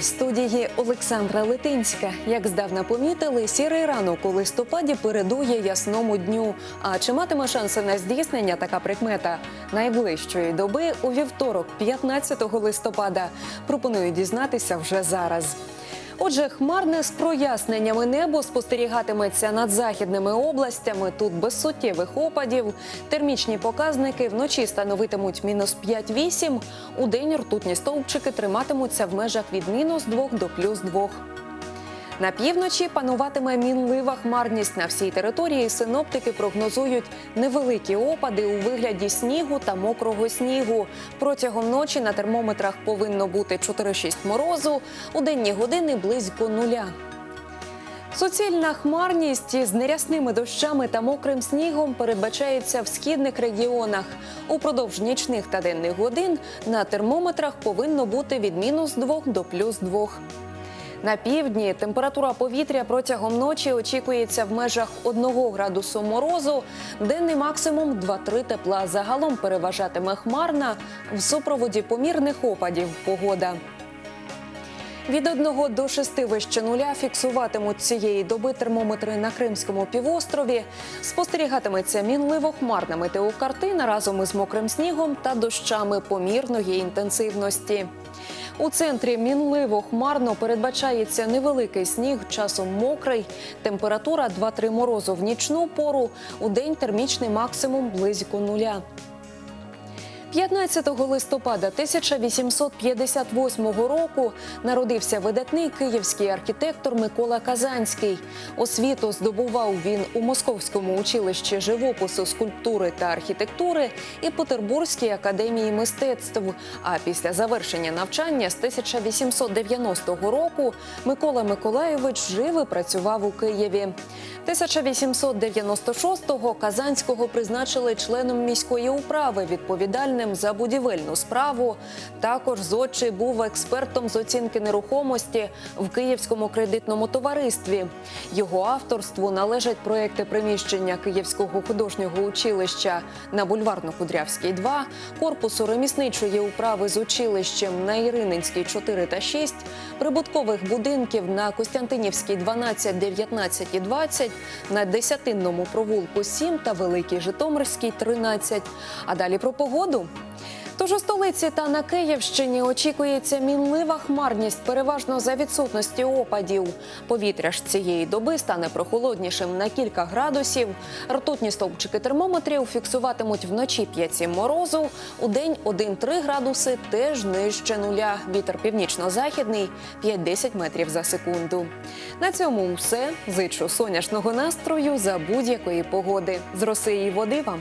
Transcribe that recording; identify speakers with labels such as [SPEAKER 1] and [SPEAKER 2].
[SPEAKER 1] студії Олександра Литинська. Як здавна помітили, сірий ранок у листопаді передує ясному дню. А чи матиме шанси на здійснення така прикмета найближчої доби у вівторок, 15 листопада? Пропоную дізнатися вже зараз. Отже, хмарне з проясненнями небо спостерігатиметься над західними областями. Тут без суттєвих опадів. Термічні показники вночі становитимуть мінус 5-8. У день ртутні стовпчики триматимуться в межах від мінус 2 до плюс 2. На півночі пануватиме мінлива хмарність на всій території. Синоптики прогнозують невеликі опади у вигляді снігу та мокрого снігу. Протягом ночі на термометрах повинно бути 4-6 морозу. У денні години близько нуля. Суцільна хмарність із нерясними дощами та мокрим снігом передбачається в східних регіонах. Упродовж нічних та денних годин на термометрах повинно бути від мінус 2 до плюс 2. На півдні температура повітря протягом ночі очікується в межах 1 градусу морозу. Денний максимум 2-3 тепла. Загалом переважатиме хмарна в супроводі помірних опадів погода. Від 1 до 6 вище нуля фіксуватимуть цієї доби термометри на Кримському півострові. Спостерігатиметься мінливо-хмарна метеокартина разом із мокрим снігом та дощами помірної інтенсивності. У центрі мінливо хмарно передбачається невеликий сніг, часом мокрий. Температура 2-3 морозу в нічну пору. У день термічний максимум близько нуля. 15 листопада 1858 року народився видатний київський архітектор Микола Казанський. Освіту здобував він у Московському училищі живопису, скульптури та архітектури і Петербурзькій академії мистецтв. А після завершення навчання з 1890 року Микола Миколайович жив і працював у Києві. 1896-го Казанського призначили членом міської управи, відповідальним за будівельну справу. Також зодчий був експертом з оцінки нерухомості в Київському кредитному товаристві. Його авторству належать проекти приміщення Київського художнього училища на Бульварно-Кудрявській 2, корпусу ремісничої управи з училищем на Ірининській 4 та 6, прибуткових будинків на Костянтинівській 12, 19 і 20, на Десятинному провулку 7 та Великій Житомирській 13. А далі про погоду. Тож у столиці та на Київщині очікується мінлива хмарність, переважно за відсутності опадів. Повітря ж цієї доби стане прохолоднішим на кілька градусів. Ртутні стовпчики термометрів фіксуватимуть вночі 5-7 морозу. У день 1-3 градуси теж нижче нуля. Вітер північно-західний 5-10 метрів за секунду. На цьому все. Зичу сонячного настрою за будь-якої погоди. З роси і води вам.